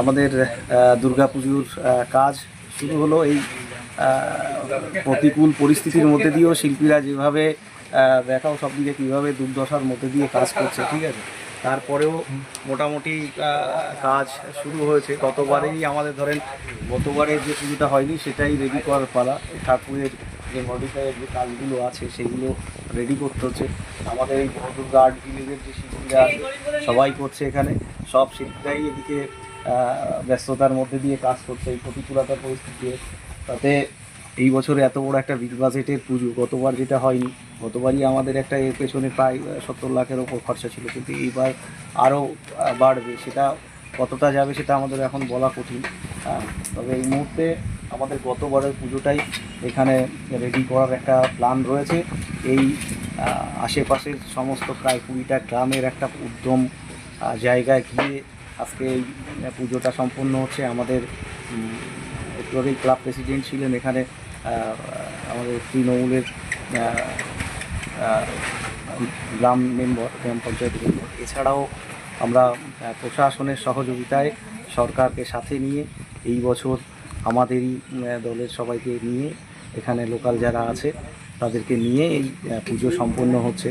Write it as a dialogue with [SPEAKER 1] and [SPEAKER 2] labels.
[SPEAKER 1] আমাদের দুর্গা পুজোর কাজ শুরু হলো এই প্রতিকূল পরিস্থিতির মধ্যে দিয়েও শিল্পীরা যেভাবে দেখাও সব দিকে কীভাবে দুর্দশার মধ্যে দিয়ে কাজ করছে, ঠিক আছে? তারপরেও মোটামুটি কাজ শুরু হয়েছে। গতবারেই আমাদের ধরেন, গতবারের যে পুজোটা হয়নি সেটাই রেডি করার পালা। ঠাকুরের যে মডিফাইয়ের যে কাজগুলো আছে সেগুলো রেডি করতে হচ্ছে। আমাদের এই বহদুর্গা আর্ট ভিলেজের যে শিল্পীরা সবাই করছে এখানে। সব শিল্পীরাই এদিকে ব্যস্ততার মধ্যে দিয়ে কাজ করছে, এই প্রতিকূলতার পরিস্থিতি তাতে এই বছরে এত বড় একটা বিগ বাজেটের পুজো, গতবার যেটা হয়নি, গতবারই আমাদের একটা এর পেছনে প্রায় সত্তর লাখের ওপর খরচা ছিল, কিন্তু এইবার আরও বাড়বে, সেটা কতটা যাবে সেটা আমাদের এখন বলা কঠিন। তবে এই মুহূর্তে আমাদের গতবারের পুজোটাই এখানে রেডি করার একটা প্ল্যান রয়েছে। এই আশেপাশের সমস্ত প্রায় কুড়িটা গ্রামের একটা উদ্যম জায়গায় গিয়ে আজকে এই পুজোটা সম্পন্ন হচ্ছে আমাদের উম, একটু আগেই ক্লাব প্রেসিডেন্ট ছিলেন এখানে আমাদের তৃণমূলের গ্রাম মেম্বর গ্রাম পঞ্চায়েত মেম্বার। এছাড়াও আমরা প্রশাসনের সহযোগিতায় সরকারকে সাথে নিয়ে এই বছর আমাদেরই দলের সবাইকে নিয়ে এখানে লোকাল যারা আছে তাদেরকে নিয়ে এই পুজো সম্পন্ন হচ্ছে।